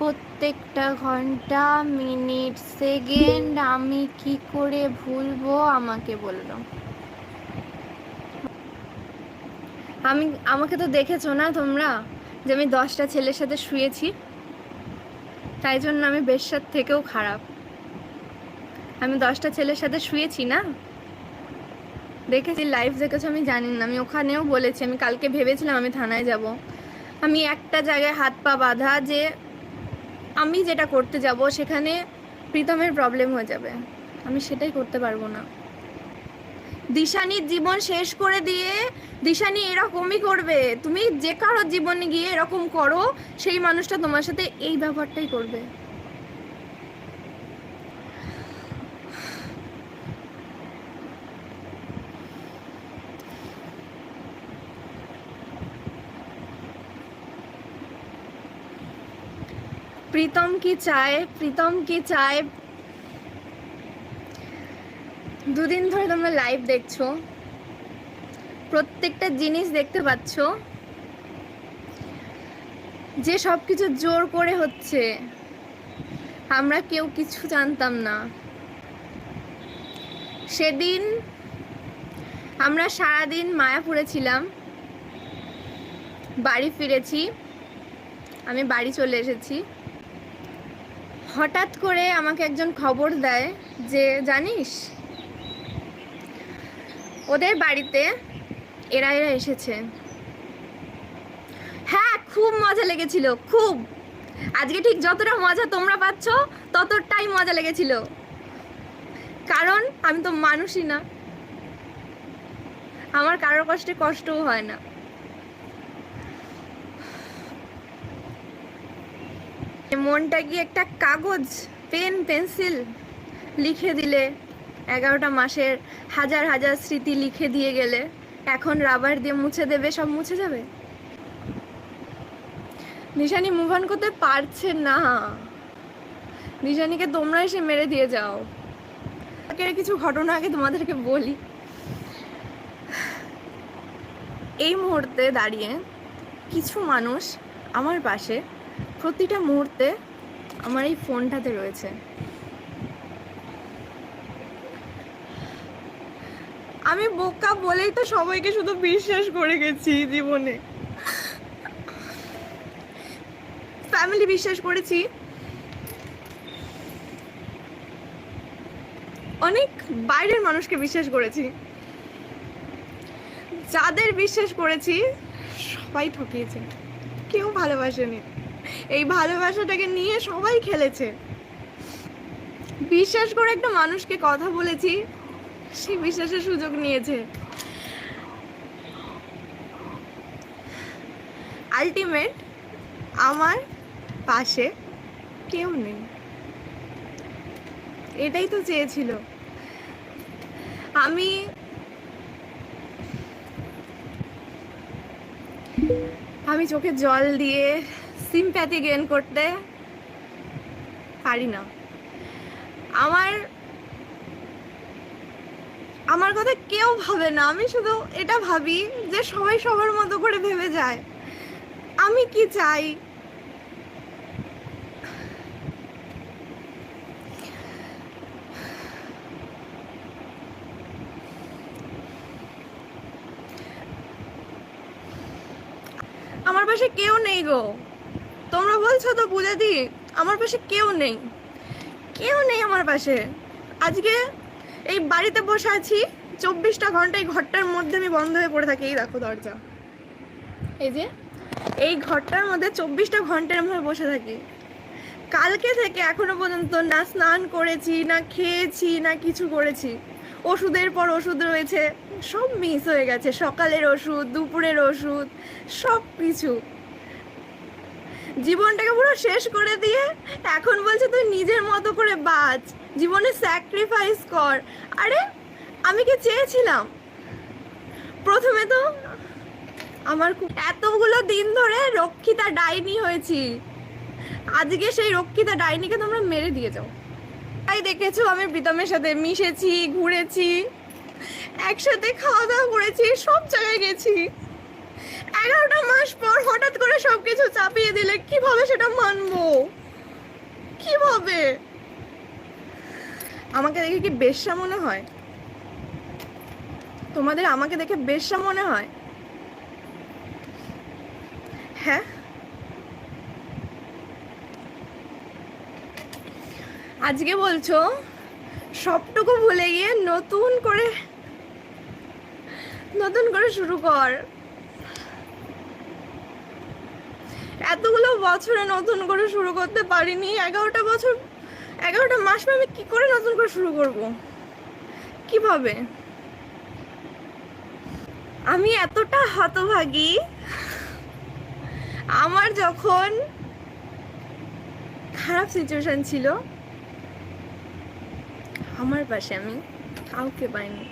প্রত্যেকটা ঘণ্টা, minute, second আমি কি করে ভুলবো আমাকে বলল। আমি, আমাকে তো দেখেছ না তোমরা? যে আমি দশটা ছেলের সাথে শুয়েছি। তাই জন্য আমি বেশ্যার থেকেও খারাপ। আমি দশটা ছেলের সাথে শুয়েছি না? দেখেছি লাইভ দেখেছ, আমি জানি না। আমি ওখানেও বলেছি, আমি কালকে ভেবেছিলাম আমি থানায় যাব। আমি একটা জায়গায় হাত পা বাঁধা যে আমি যেটা করতে যাব, সেখানে প্রীতমের প্রবলেম হয়ে যাবে। আমি সেটাই করতে পারব না। দিশানির জীবন শেষ করে দিয়ে দিশানি এরকমই করবে। তুমি যে কারোর জীবনে গিয়ে এরকম করো, সেই মানুষটা তোমার সাথে এই ব্যাপারটাই করবে। প্রীতম কি চায়? প্রীতম কি চায়? দুদিন ধরে তোমরা লাইভ দেখছ। প্রত্যেকটা জিনিস দেখতে পাচ্ছ। যে সব কিছু জোর করে হচ্ছে, আমরা কেউ কিছু জানতাম না। সেদিন আমরা সারাদিন মায়াপুরে ছিলাম। বাড়ি ফিরেছি। আমি বাড়ি চলে এসেছি। হঠাৎ করে আমাকে একজন খবর দেয় যে, জানিস? ওদের বাড়িতে এরা এরা এসেছে। হ্যাঁ খুব মজা লেগেছিল, খুব। আজকে ঠিক যতটা মজা তোমরা পাচ্ছ, ততটাই মজা লেগেছিল। কারণ, আমি তো মানুষই না। আমার কারোর কষ্টে কষ্টও হয় না। মনটা কি একটা কাগজ, পেন, পেন্সিল লিখে দিলে। এগারোটা মাসের হাজার হাজার স্মৃতি লিখে দিয়ে গেলে। এখন রাবার দিয়ে মুছে দেবে, সব মুছে যাবে? নিশানি মুভ অন করতে পারছে না। নিশানিকে তোমরা এসে মেরে দিয়ে যাও। কিছু ঘটনা আগে তোমাদেরকে বলি। এই মুহূর্তে দাঁড়িয়ে কিছু মানুষ আমার পাশে প্রতিটা মুহূর্তে আমার এই ফোনটাতে রয়েছে। আমি বোকা বলেই তো সবাইকে শুধু বিশ্বাস করে গেছি জীবনে। ফ্যামিলি বিশ্বাস করেছি। অনেক বাইরের মানুষকে বিশ্বাস করেছি। যাদের বিশ্বাস করেছি, সবাই ঠকিয়েছে। কেউ ভালোবাসেনি। এই ভালোবাসাটাকে নিয়ে সবাই খেলেছে। বিশ্বাস করে একটা মানুষকে কথা বলেছি, সে বিশ্বাসের সুযোগ নিয়েছে। আলটিমেট আমার পাশে কেউ নেই। এটাই তো চেয়েছিল। আমি আমি চোখে জল দিয়ে সিম্প্যাথি গেন করতে পারি না। আমার আমার কথা কেউ ভাবে না। আমি শুধু এটা ভাবি যে সবাই সবার মতো করে ভেবে যায়। আমি কি চাই? আমার পাশে কেউ নেই গো। তোমরা বলছো তো বুঝে দি আমার পাশে কেউ নেই। কেউ নেই আমার পাশে। আজকে এই বাড়িতে বসে আছি চব্বিশটা ঘণ্টা এই ঘরটার মধ্যে আমি বন্ধ হয়ে পড়ে থাকি। এই দেখো দরজা। এই যে? এই ঘরটার মধ্যে চব্বিশটা ঘণ্টার মধ্যে বসে থাকি। কালকে থেকে এখনও পর্যন্ত না স্নান করেছি না খেয়েছি না কিছু করেছি। ওষুধের পর ওষুধ রয়েছে সব মিস হয়ে গেছে। সকালের ওষুধ দুপুরের ওষুধ সব কিছু। জীবনটাকে পুরো শেষ করে দিয়ে এখন বলছে তুই নিজের মতো করে বাঁচ, জীবনে স্যাক্রিফাইস কর। আরে, আমি কি চেয়েছিলাম? প্রথমে তো আমার এতগুলো দিন ধরে রক্ষিতা ডাইনি হয়েছি। আজকে সেই রক্ষিতা ডাইনিকে তোমরা মেরে দিয়ে যাও। তাই দেখেছ আমি প্রীতমের সাথে মিশেছি, ঘুরেছি, একসাথে খাওয়া দাওয়া করেছি, সব জায়গায় গেছি। এগারোটা মাস পর হঠাৎ করে সবকিছু চাপিয়ে দিলে কীভাবে সেটা মানবো? হবে আমাকে দেখে কি বেশ্যা মনে হয়? তোমাদের আমাকে দেখে বেশ্যা মনে হয়? হ্যাঁ? আজকে বলছো, সবটুকু ভুলে গিয়ে নতুন করে নতুন করে শুরু কর। এতগুলো বছরে নতুন করে শুরু করতে পারিনি। এগারোটা বছর, এগারোটা মাস আমি কি করে নতুন করে শুরু করব? কীভাবে? আমি এতটা হতভাগী। আমার যখন খারাপ সিচুয়েশন ছিল, আমার পাশে আমি কাউকে পাইনি।